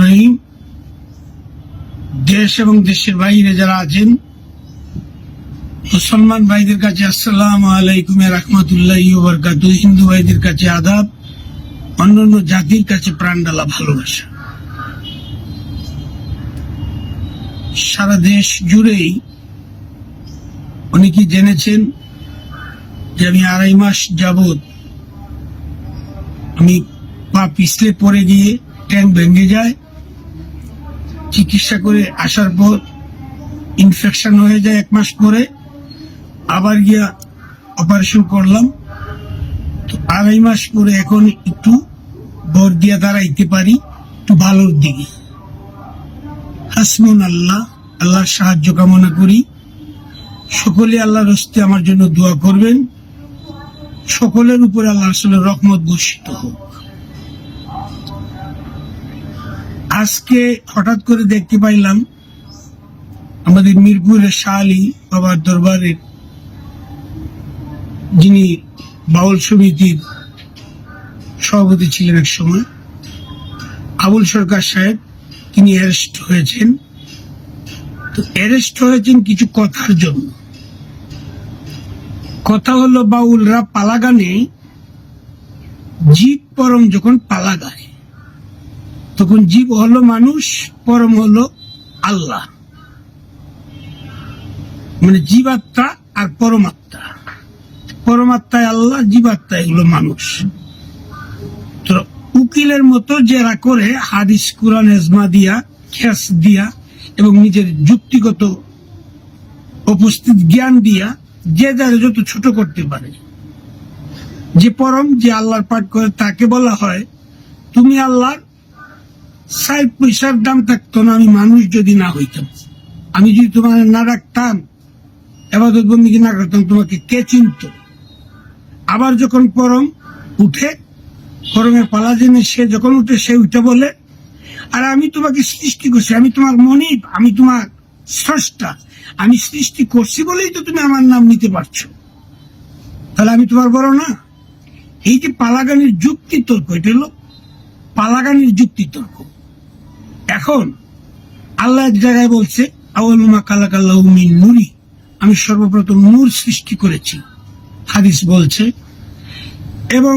রহিম। দেশ এবং দেশের বাইরে যারা আছেন, মুসলমান ভাইদের কাছে আসসালাম আলাইকুম রহমতুল্লাহ হিন্দু ভাইদের কাছে আদাব, অন্যান্য জাতির কাছে প্রাণডালা ভালোবাসা। সারা দেশ জুড়েই অনেকেই জেনেছেন যে আমি আড়াই মাস যাবত আমি পা পিছলে পড়ে গিয়ে ট্যাঙ্ক ভেঙে যায়। চিকিৎসা করে আসার পর ইনফেকশন হয়ে যায় এক মাস পরে। আবার গিয়া অপারেশন করলাম। তো আড়াই মাস পরে এখন একটু বর দিয়া দাঁড়াইতে পারি, একটু ভালোর দিকে। হাসমুন আল্লাহ, আল্লাহর সাহায্য কামনা করি। সকলে আল্লাহর হস্তে আমার জন্য দোয়া করবেন। সকলের উপরে আল্লাহ আসলে রহমত বর্ষিত হোক। আজকে হঠাৎ করে দেখতে পাইলাম, আমাদের মিরপুরের শালি বাবার দরবারের যিনি বাউল সমিতির সভাপতি ছিলেন এক সময়, আবুল সরকার সাহেব, তিনি অ্যারেস্ট হয়েছেন। তো অ্যারেস্ট হয়েছেন কিছু কথার জন্য। কথা হলো বাউলরা পালা গানে জীব পরম যখন পালা গায় তখন জীব হলো মানুষ, পরম হলো আল্লাহ। মানে জীবাত্মা আর পরমাত্মা। পরমাত্মায় আল্লাহ জীবাত্মা এগুলো মানুষ। তো উকিলের মতো জেরা করে হাদিস, কোরআন এজমা দিয়া, খেস দিয়া এবং নিজের যুক্তিগত উপস্থিত জ্ঞান দিয়া যে যারা যত ছোট করতে পারে। যে পরম যে আল্লাহর পাঠ করে, তাকে বলা হয়, তুমি আল্লাহর ষাট পয়সার দাম থাকতো না, আমি মানুষ যদি না হইতাম। আমি যদি তোমার না রাখতাম, এবাদত বন্দিকে না করতাম, তোমাকে কে চিনত? আবার যখন পরম উঠে, পরমের পালা জেনে সে যখন উঠে, সে উঠে বলে, আর আমি তোমাকে সৃষ্টি করছি, আমি তোমার মনিব, আমি তোমার স্রষ্টা। আমি সৃষ্টি করছি বলেই তো তুমি আমার নাম নিতে পারছ। তাহলে আমি তোমার বড় না? এই যে পালাগানের যুক্তি তর্ক এটা হলো পালাগানের যুক্তি তর্ক এখন আল্লাহ এক জায়গায় বলছে আউলমা কালাকাল্লাহ মিন নুরি আমি সর্বপ্রথম নূর সৃষ্টি করেছি। হাদিস বলছে, এবং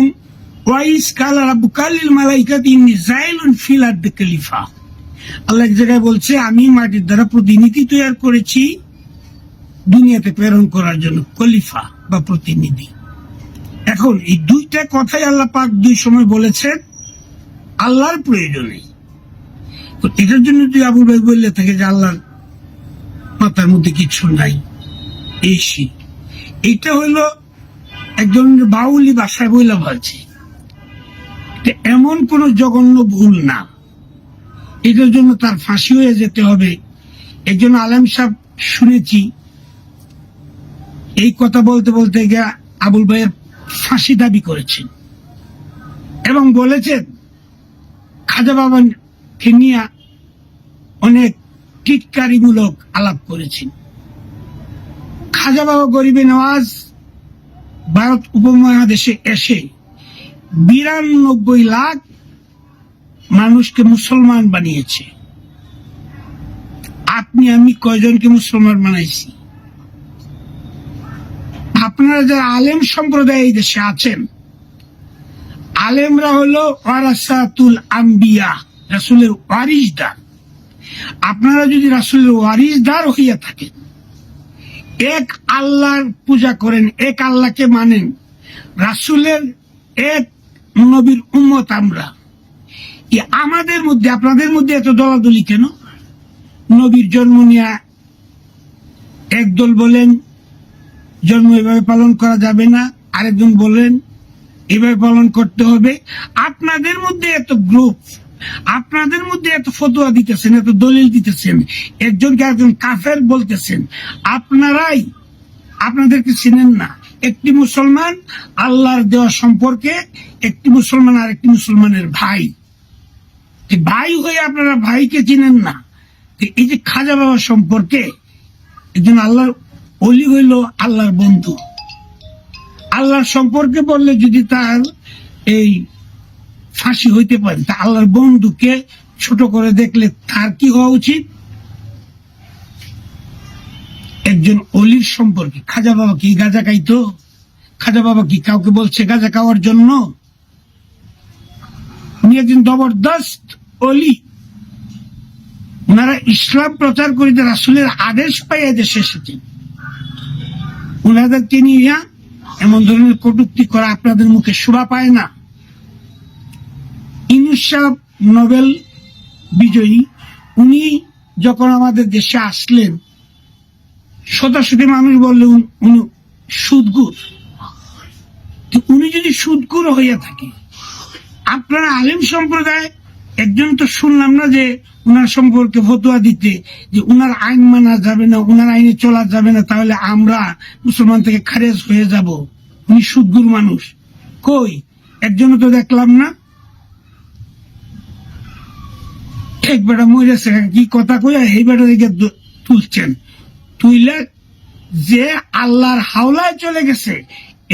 ওয়াইস কালা রাব্বু কালিল মালাইকাত ইন্নি জাইলুন ফিল আরদ খলিফা আল্লাহ এক জায়গায় বলছে, আমি মাটির দ্বারা প্রতিনিধি তৈরি করেছি দুনিয়াতে প্রেরণ করার জন্য খলিফা বা প্রতিনিধি। এখন এই দুইটা কথাই আল্লাহ পাক দুই সময় বলেছেন, আল্লাহর প্রয়োজনে। এটার জন্য তুই আবুল ভাই বললে থাকে যে আল্লাহর মাথার মধ্যে কিছু নাই এসি এটা হলো একজন বাউলি বাসায় বইলা বলছে এমন কোন জঘন্য ভুল না। এটার জন্য তার ফাঁসি হয়ে যেতে হবে। একজন আলেম সাহেব শুনেছি এই কথা বলতে বলতে গিয়ে আবুল ভাইয়ের ফাঁসি দাবি করেছেন। এবং বলেছেন, খাজা বাবাকে নিয়ে অনেক টিটকারিমূলক আলাপ করেছেন। খাজা বাবা গরিবে নওয়াজ, ভারত উপমহাদেশে এসে বিরানব্বই লাখ মানুষকে মুসলমান বানিয়েছে। আপনি, আমি কয়জনকে মুসলমান বানাইছি? আপনারা যারা আলেম সম্প্রদায় এই দেশে আছেন, আলেমরা হলো ওয়ারাসাতুল আম্বিয়া, রাসুলের ওয়ারিসদার আপনারা যদি রাসুলের ওয়ারিসদার হইয়া থাকেন, এক আল্লাহর পূজা করেন, এক আল্লাহকে মানেন, রাসুলের এক নবীর উম্মত আমরা। আমাদের মধ্যে, আপনাদের মধ্যে এত দলাদলি কেন? নবীর জন্ম নিয়ে একদল বলেন জন্ম এভাবে পালন করা যাবে না। আরেকজন বলেন এভাবে পালন করতে হবে। আপনাদের মধ্যে এত গ্রুপ আপনাদের মধ্যে এত ফতোয়া দিতেছেন, এত দলিল দিতেছেন, একজনকে একজন কাফের বলতেছেন, আপনারাই আপনাদেরকে চিনেন না। একটি মুসলমান আল্লাহর দেওয়া সম্পর্কে, একটি মুসলমান আর একটি মুসলমানের ভাই। ভাই হয়ে আপনারা ভাইকে চিনেন না। এই যে খাজা বাবা সম্পর্কে একজন আল্লাহর অলি হইল আল্লাহর বন্ধু। আল্লাহর সম্পর্কে বললে যদি তার এই ফাঁসি হইতে পারে, তা আল্লাহর বন্ধুকে ছোট করে দেখলে তার কি হওয়া উচিত? একজন অলির সম্পর্কে, খাজা বাবা কি গাঁজা খাইতো? খাজা বাবা কি কাউকে বলছে গাঁজা খাওয়ার জন্য? উনি একজন জবরদস্ত অলি। ওনারা ইসলাম প্রচার করিতে রাসুলের আদেশ পাইয়া দেশে এসেছেন ওনাদেরকে নিয়ে এমন ধরনের কটুক্তি করা আপনাদের মুখে শোভা পায় না। ইনুস সাহেব নোবেল বিজয়ী, উনি যখন আমাদের দেশে আসলেন শতাশতি মানুষ বললে উনি সুদগুর। উনি যদি সুদগুর হইয়া থাকে, আপনারা আলিম সম্প্রদায়, একজন তো শুনলাম না যে উনার সম্পর্কে ফতোয়া দিতে যে উনার আইন মানা যাবে না, উনার আইনে চলা যাবে না, তাহলে আমরা মুসলমান থেকে খারেজ হয়ে যাব। উনি সুদগুর মানুষ। কই? একজনও তো দেখলাম না। এক বেটা মরেছে, কি কথা কইয়া এই বেটা দিকে তুলছেন? তুইলে যে আল্লাহর হাওলায় চলে গেছে,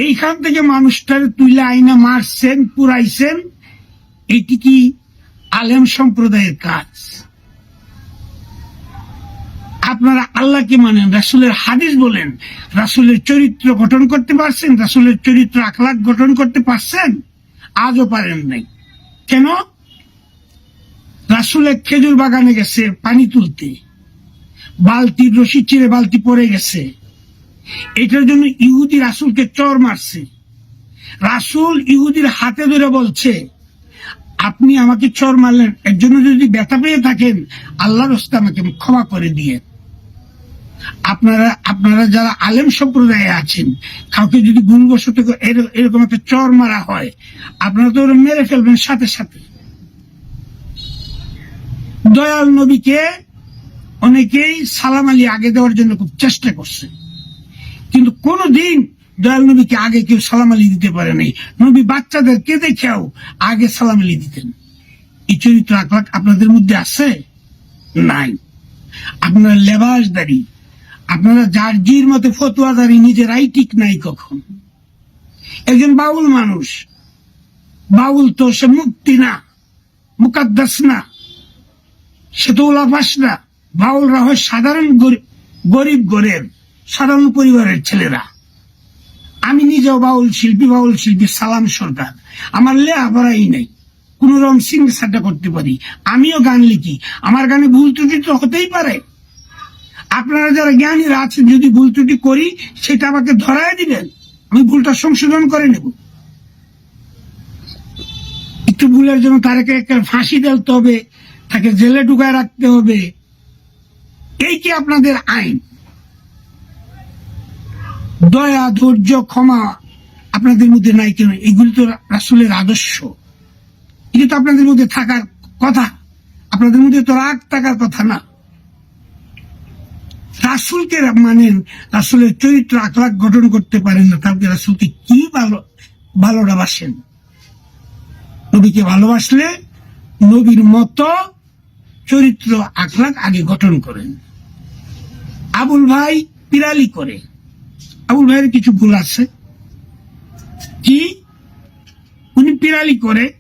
এইখান থেকে মানুষটারে তুইলে আইনা মারছেন, পুরাইছেন, এটি কি আলেম সম্প্রদায়ের কাজ। আপনারা আল্লাহকে মানেন, রাসুলের হাদিস বলেন, রাসুলের চরিত্র গঠন করতে পারছেন, রাসুলের চরিত্র আখলাখ গঠন করতে পারছেন, আজও পারেন নাই। কেন? রাসুলের খেজুর বাগানে গেছে পানি তুলতে। বালতির রশি চিরে বালতি পড়ে গেছে। এটার জন্য ইহুদি রাসুলকে চর মারছে। রাসুল ইহুদির হাতে ধরে বলছে আপনি আমাকে চর মারলেন, এর জন্য যদি ব্যথা পেয়ে থাকেন, আল্লাহর হস্তে আমাকে ক্ষমা করে দিয়ে আপনারা আপনারা যারা আলেম সম্প্রদায়ে আছেন, কাউকে যদি গুণবশত এরকম একটা চর মারা হয়, আপনারা তো ওরা মেরে ফেলবেন সাথে সাথে। দয়াল নবীকে অনেকেই সালাম আলী আগে দেওয়ার জন্য খুব চেষ্টা করছে। কিন্তু কোনদিন দয়াল নবীকে আগে কেউ সালাম আলী দিতে পারে নাই। নবী বাচ্চাদেরকে দেখেও আগে সালাম আলী দিতেন। এই চরিত্র আকলাক আপনাদের মধ্যে আছে? নাই। আপনারা লেবাসদারি, আপনারা যার জির মতে ফতুয়াদারি নিজেরাই ঠিক নাই কখন। একজন বাউল মানুষ, বাউল তো সে মুক্তি না, মুকাদ্দাস না, সে তো উলাফাস না বাউলরা হয় সাধারণ গরি- গরিব গরের সাধারণ পরিবারের ছেলেরা। আমি নিজেও বাউল শিল্পী বাউল শিল্পী, সালাম সরকার। আমার লেখাপড়াই নেই। কোন রকম সিং সাড্ডা করতে পারি। আমিও গান লিখি। আমার গানে ভুল ত্রুটি তো হতেই পারে। আপনারা যারা জ্ঞানীরা আছেন, যদি ভুল ত্রুটি করি, সেটা আমাকে ধরায় দিবেন। আমি ভুলটা সংশোধন করে নেব। একটু ভুলের জন্য তাদেরকে একটা ফাঁসি দেলতে হবে, তাকে জেলে ঢুকায় রাখতে হবে। এই কি আপনাদের আইন? দয়া, ধৈর্য, ক্ষমা আপনাদের মধ্যে নাই কেন? এগুলি তো রাসুলের আদর্শ। এগুলি তো আপনাদের মধ্যে থাকার কথা। আপনাদের মধ্যে তো রাগ থাকার কথা না। রাসুলকে মানেন, রাসুলের চরিত্র আকলাক গঠন করতে পারেন না। তাহলে রাসুলকে কি ভালো ভালোটা বাসেন নবীকে ভালোবাসলে নবীর মতো চরিত্র আকলাক আগে গঠন করেন। আবুল ভাই পিরালি করে। আবুল ভাইয়ের কিছু ভুল আছে। কি? উনি পিরালি করে,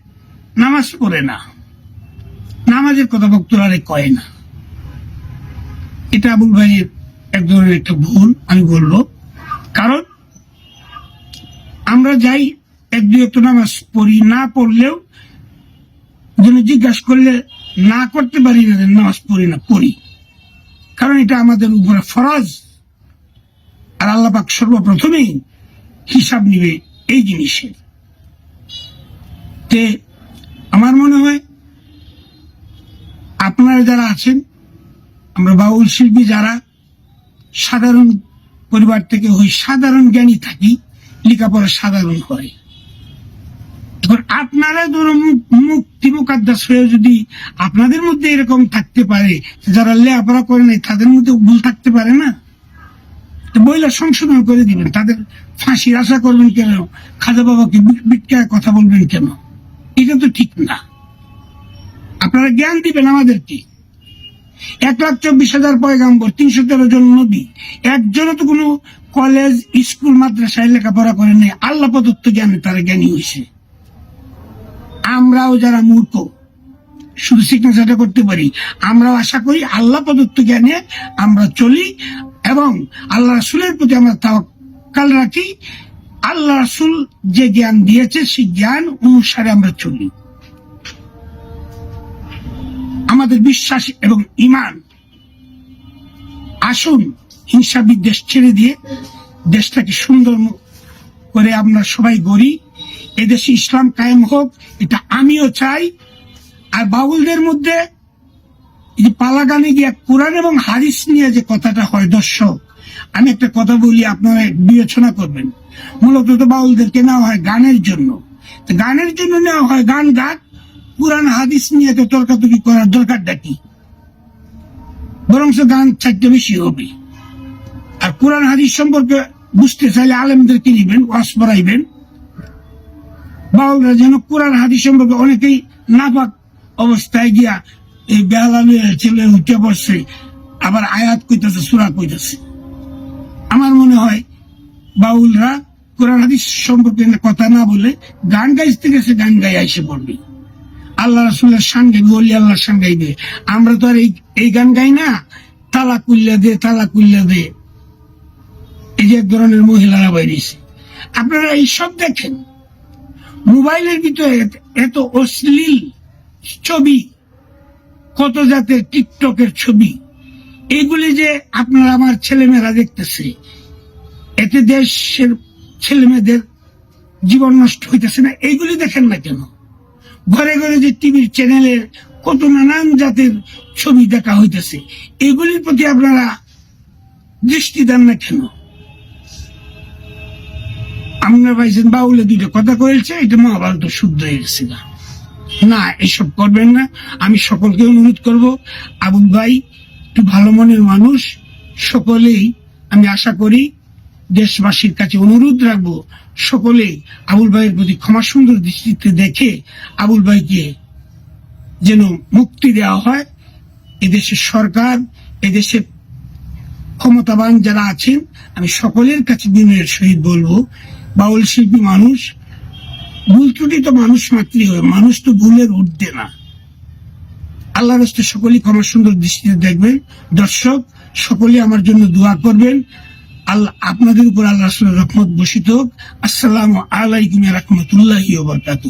নামাজ পড়ে না। নামাজের কথা বক্তরা কয় না। এটা আবুল ভাইয়ের এক ধরনের একটা ভুল, আমি বলব। কারণ আমরা যাই এক দুই একটা নামাজ পড়ি, না পড়লেও যেন জিজ্ঞাসা করলে না করতে পারি না নামাজ পড়ি না, পড়ি। কারণ এটা আমাদের উপরে ফরজ। আর আল্লাহ পাক সর্বপ্রথমেই হিসাব নিবে এই জিনিসের। তে আমার মনে হয় আপনারা যারা আছেন, আমরা বাউল শিল্পী যারা, সাধারণ পরিবার থেকে হই সাধারণ জ্ঞানী থাকি, লেখাপড়া সাধারণ হয় এখন আপনারা ধরো মুক- মুক্তি মুকাদ্দাস হয়ে যদি আপনাদের মধ্যে এরকম থাকতে পারে, যারা লেখাপড়া করে নাই, তাদের মধ্যে ভুল থাকতে পারে না? বইলা সংশোধন করে দিবেন তাদের ফাঁসির আশা করবেন কেন? খাজা বাবাকে বিটকায় কথা বলবেন কেন? এটা তো ঠিক না। আপনারা জ্ঞান দিবেন আমাদেরকে। এক লাখ চব্বিশ হাজার পয়গাম্বর, তিনশো তেরো জন নবী। একজনও তো কোনো কলেজ, স্কুল, মাদ্রাসায় লেখাপড়া করে নেই। আল্লাহ প্রদত্ত জ্ঞানে তারা জ্ঞানী হয়েছে। আমরাও যারা মূর্খ, শুধু সিগনেচারটা করতে পারি। আমরাও আশা করি আল্লাহ প্রদত্ত জ্ঞানে আমরা চলি। এবং আল্লাহ রাসুলের প্রতি আমরা তাওয়াক্কাল রাখি। আল্লাহ রাসুল যে জ্ঞান দিয়েছে, সেই জ্ঞান অনুসারে আমরা চলি। আমাদের বিশ্বাস এবং ইমান আসুন হিংসা বিদ্বেষ ছেড়ে দিয়ে দেশটাকে সুন্দর করে আমরা সবাই গড়ি। এদেশে ইসলাম কায়েম হোক, এটা আমিও চাই। আর বাউলদের মধ্যে এই পালাগানে গিয়ে কোরআন এবং হাদিস নিয়ে যে কথাটা হয়, দর্শক, আমি একটা কথা বলি, আপনারা বিবেচনা করবেন। মূলত তো বাউলদেরকে নেওয়া হয় গানের জন্য। গানের জন্য নেওয়া হয় গান গান কোরআন, হাদিস নিয়ে তো তর্কাতর্কি করার দরকারটা কি? বরং গান চারটে বেশি হবে। আর কোরআন, হাদিস সম্পর্কে বুঝতে চাইলে আলেমদেরকে নিবেন ওয়াস পড়াইবেন। বাউলরা যেন কোরআন, হাদিস সম্পর্কে অনেকেই নাপাক অবস্থায় গিয়া এই বেহালা ছেলে উঠে পড়ছে আবার আয়াত কইতেছে, সুরা কইতেছে। আমার মনে হয় বাউলরা কোরআন হাদিস সম্পর্কে কথা না বলে গান গাইতে গেছে গান গাই আইসে পড়বে। আল্লাহ রাসুলের গাইবে অলি আল্লাহর সান গাইবে আমরা তো আর এই গান গাই না, তালা কুল্লা দে, তালা কুল্লা দে। এই যে এক ধরনের মহিলারা বাইরেছে। আপনারা এইসব দেখেন। মোবাইলের ভিতরে এত অশ্লীল ছবি কত জাতের টিকটকের ছবি? এইগুলি যে আপনারা আমার ছেলেমেয়েরা দেখতেছে, এতে দেশের ছেলেমেয়েদের জীবন নষ্ট হইতেছে না, এইগুলি দেখেন না কেন? ঘরে ঘরে যে টিভির চ্যানেলে কত নানান জাতের ছবি দেখা হইতেছে, এগুলির প্রতি আপনারা দৃষ্টি দেন না কেন? আমরা ভাইছেন বাউলে দুটো কথা কয়েছে এটা মহাভারত শুদ্ধ হয়ে না, এসব করবেন না। আমি সকলকে অনুরোধ করব, আবুল ভাই, একটু ভালো মনের মানুষ, সকলেই আমি আশা করি দেশবাসীর কাছে অনুরোধ রাখব, সকলেই আবুল ভাইয়ের প্রতি ক্ষমা সুন্দর দৃষ্টিতে দেখে আবুল ভাইকে যেন মুক্তি দেওয়া হয়। এদেশের সরকার, এদেশের ক্ষমতাবান যারা আছেন, আমি সকলের কাছে বিনয়ের সহিত বলব, বাউল শিল্পী মানুষ ভুল ত্রুটি তো মানুষ মাত্রই হয়। মানুষ তো ভুলের উঠবে না। আল্লাহ রাস্তে সকলেই ক্ষমা সুন্দর দৃষ্টিতে দেখবেন। দর্শক সকলে আমার জন্য দোয়া করবেন। আল্লাহ, আপনাদের উপর আল্লাহ রহমত বসিত আসসালাম আলাইকুম রহমতুল্লাহ ওয়া বারাকাতুহু।